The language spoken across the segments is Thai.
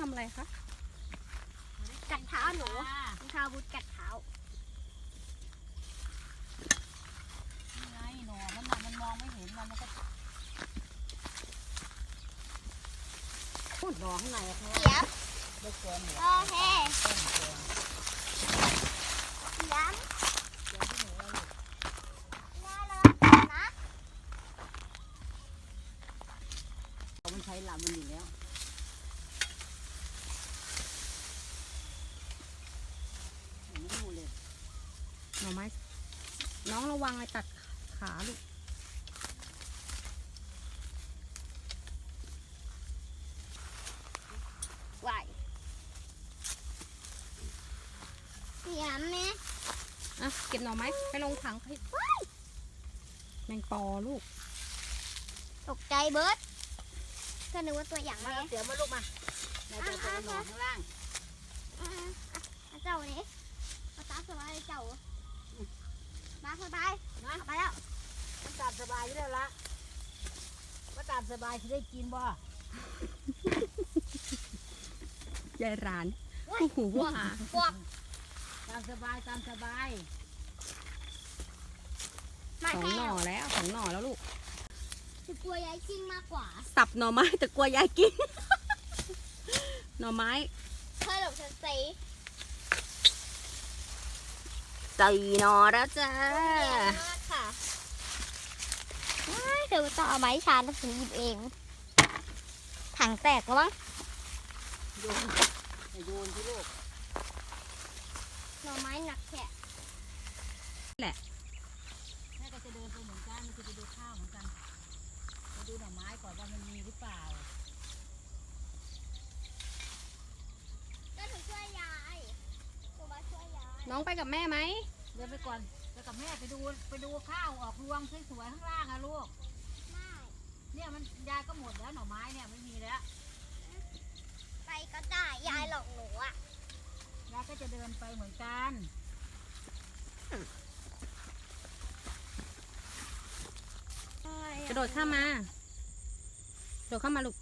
อะไรคะกัดเท้าหนูรองเท้าบูทกัดเท้านี่ไงหนอมันน่ะมันมองไม่เห็นมันมันก็พูดหนอข้างในอะครับเดี๋ยวได้แกนหัวโอเคต้นแกนย้แกนที่หนูเอาอยู่ำน่ารักนะเอามันใช้ลำมันอยู่แล้วยังไม่รู้เลย หน่อ ไม้ น้องระวังเลยตัดขาลูกไหวย้ำไหมอะเก็บหน่อไม้ไปลงถังให้แมงปอลูก ตกใจเบิร์ดก็นึกว่าตัวอย่างมาไงเอาเสียมาลูกมาเราจะเอาหนอข้างล่างอ่าอะอะเจ้านี่มาตามสบายเลยเจ้า มาสบายนะเอาไปแล้วมันตามสบายอยู่แล้วละว่าตามสบายจะได้กินบ่ยายร้านคู่หูว่าพวกตามสบายตามสบายมาสองแค่หน่อแล้วสองหน่อแล้วลูกคือกลัวยายกิ้งมากกว่า สับหน่อไม้แต่กลัวยายกินหน่อไม้เธอหลบฉันสิใส่หน่อแล้วจ้าเยอะมากค่ะว้ายเธอต้องเอาไม้ชาร์จถึงหยิบเอง ถังแตกแล้วมั้งโยนอย่าโยนที่ลูกหน่อไม้หนักแค่แม่ก็จะเดินไปเหมือนกันมันจะไปดูข้าวเหมือนกันไปดูหน่อไม้ก่อนว่ามันมีหรือเปล่าก็หนูช่วยยายหนูมาช่วยยายน้องไปกับแม่ไหม เดินไปก่อนไปกับแม่ไปดูไปดูข้าวออกรวงสวยๆข้างล่างอะลูก ไม่เนี่ยมันยายก็หมดแล้วหน่อไม้เนี่ยไม่มีแล้ว ไปก็ได้ยายหลอกหนูอะยายก็จะเดินไปเหมือนกัน กระโดดข้ามมากระโดดเข้ามาลูก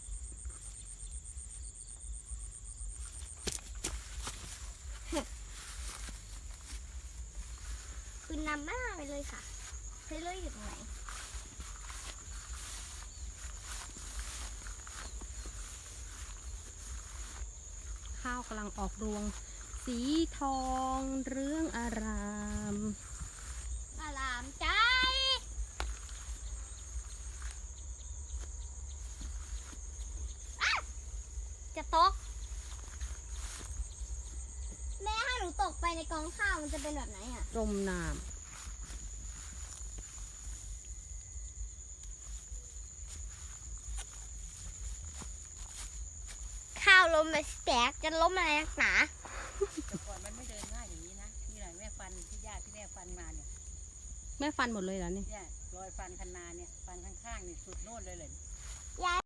นำหน้าไปเลยค่ะเธอเลือกอยู่ตรงไหนข้าวกำลังออกรวง สีทองเรื่องอาราม อารามใจอ๊ะจะตก แม่ถ้าหนูตกไปในกองข้าวมันจะเป็นแบบไหนอะ จมน้ข้าวล้มไปแตกจะล้มอะไรนักหนาแต่ก่อนมันไม่เดินง่ายอย่างนี้นะนี่แหละแม่ฟันที่ญาติที่แม่ฟันมาเนี่ยำแม่ฟันหมดเลยเหรอเนี่ยเนี่ยรอยฟันคันนาเนี่ยฟันข้างๆนี่สุดโน่นเลยเลย ยาย